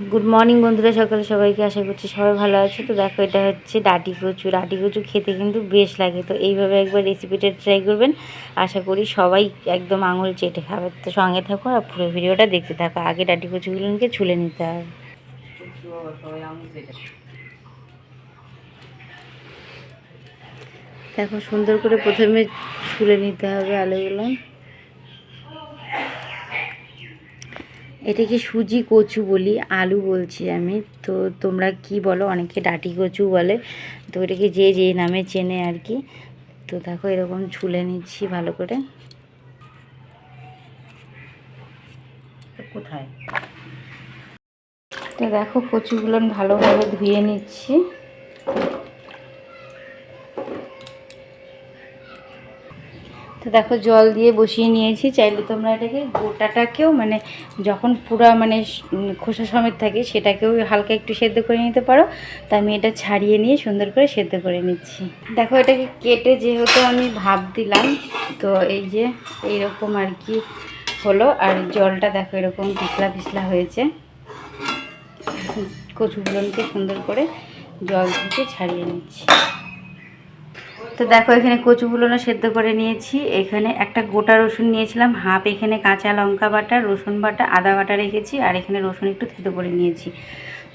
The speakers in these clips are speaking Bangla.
গুড মর্নিং বন্ধুরা, সকালে সবাইকে আশা করছি সবাই ভালো আছে। তো দেখো, এটা হচ্ছে ডাটি কচু। ডাটি কচু খেতে কিন্তু বেশ লাগে। তো এইভাবে একবার রেসিপিটা ট্রাই করবেন। আশা করি সবাই একদম আঙুল চেটে খাবে। তো সঙ্গে থাকো আর পুরো ভিডিওটা দেখতে থাকো। আগে ডাটি কচুগুলোকে ছুলে নিতে হবে। দেখো, সুন্দর করে প্রথমে ছুলে নিতে হবে আলুগুলো। এটাকে সুজি কচু বলি আলু বলছি আমি। তো তোমরা কি বলো? অনেকে ডাটি কচু বলে। তো এটাকে যে যে নামে চেনে আর কি। তো দেখো এরকম ছুলে নিচ্ছি ভালো করে। কোথায়? তো দেখো কচুগুলো ভালোভাবে ধুয়ে নিচ্ছি। তো দেখো জল দিয়ে বসিয়ে নিয়েছি। চাইলে তোমরা এটাকে গোটাটাকেও মানে যখন পুরা মানে খোসা সমেত থাকে, সেটাকেও হালকা একটু সেদ্ধ করে নিতে পারো। তা আমি এটা ছাড়িয়ে নিয়ে সুন্দর করে সেদ্ধ করে নিচ্ছি। দেখো এটাকে কেটে যেহেতু আমি ভাব দিলাম, তো এই যে এইরকম আর কি হলো। আর জলটা দেখো এরকম পিছলা পিছলা হয়েছে। কচুগুলোকে সুন্দর করে জল থেকে ছাড়িয়ে নিচ্ছি। তো দেখো এখানে কচুগুলো সেদ্ধ করে নিয়েছি। এখানে একটা গোটা রসুন নিয়েছিলাম, হাফ এখানে কাঁচা লঙ্কা বাটা, রসুন বাটা, আদা বাটা রেখেছি, আর এখানে রসুন একটু থেতো করে নিয়েছি।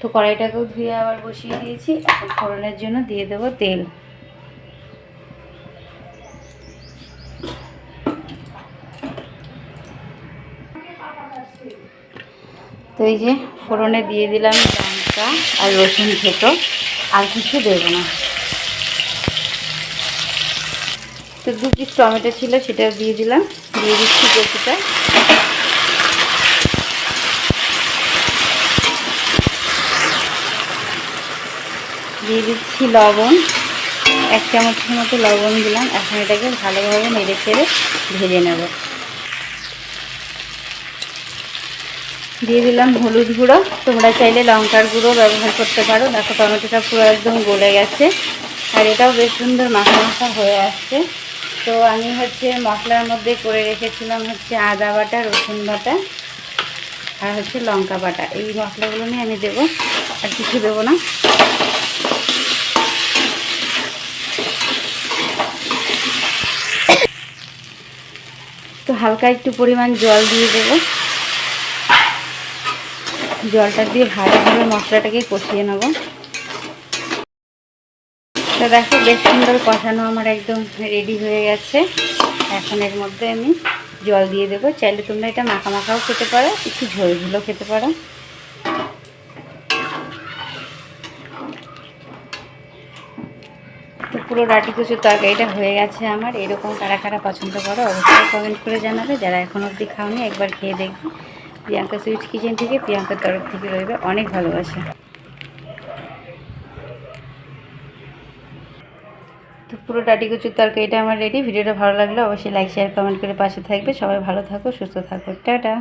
তো কড়াইটাকেও ধুয়ে আবার বসিয়ে দিয়েছি, এখন ফোড়নের জন্য দিয়ে দেবো তেল। তো এই যে ফোড়নে দিয়ে দিলাম লঙ্কা আর রসুন থেতো, আর কিছু দেবো না। তো দু পিস টমেটো ছিল সেটা দিয়ে দিলাম। দিয়ে দিচ্ছি কচুটা দিয়ে দিচ্ছি লবণ। এক চামচের মতো লবণ দিলাম। এখন এটাকে ভালোভাবে নেড়ে চেড়ে ভেজে নেব। দিয়ে দিলাম হলুদ গুঁড়ো। তোমরা চাইলে লঙ্কার গুঁড়ো ব্যবহার করতে পারো। দেখো টমেটোটা পুরো একদম গলে গেছে। আর এটাও বেশ সুন্দর মাখা মাখা হয়ে আসছে। তো আমি হচ্ছে মশলার মধ্যে করে রেখেছিলাম হচ্ছে আদা বাটা, রসুন বাটা আর হচ্ছে লঙ্কা বাটা। এই মশলাগুলো নিয়ে আমি দেবো, আর কিছু দেবো না। তো হালকা একটু পরিমাণ জল দিয়ে দেবো। জলটা দিয়ে ভালোভাবে মশলাটাকে কষিয়ে নেব। তো দেখো, বেশ সুন্দর কষানো আমার একদম রেডি হয়ে গেছে। এখন এর মধ্যে আমি জল দিয়ে দেবো। চাইলে তোমরা এটা মাখা মাখাও খেতে পারো, একটু ঝোল ঝোলও খেতে পারো। তো পুরো ডাটি কচুর তরকারিটা হয়ে গেছে আমার। এরকম কারা কারা পছন্দ করো অবশ্যই কমেন্ট করে জানাবে। যারা এখন অবধি খাওনি, একবার খেয়ে দেখবে। প্রিয়াঙ্কা সুইট কিচেন থেকে, প্রিয়াঙ্কার তরফ থেকে রইবে অনেক ভালোবাসা। তো পুরো ডাটি কচুর তরকারিটা আমার রেডি ভিডিওটা ভালো লাগলে অবশ্যই লাইক শেয়ার কমেন্ট করে পাশে থাকবে। সবাই ভালো থাকো, সুস্থ থাকো। টাটা।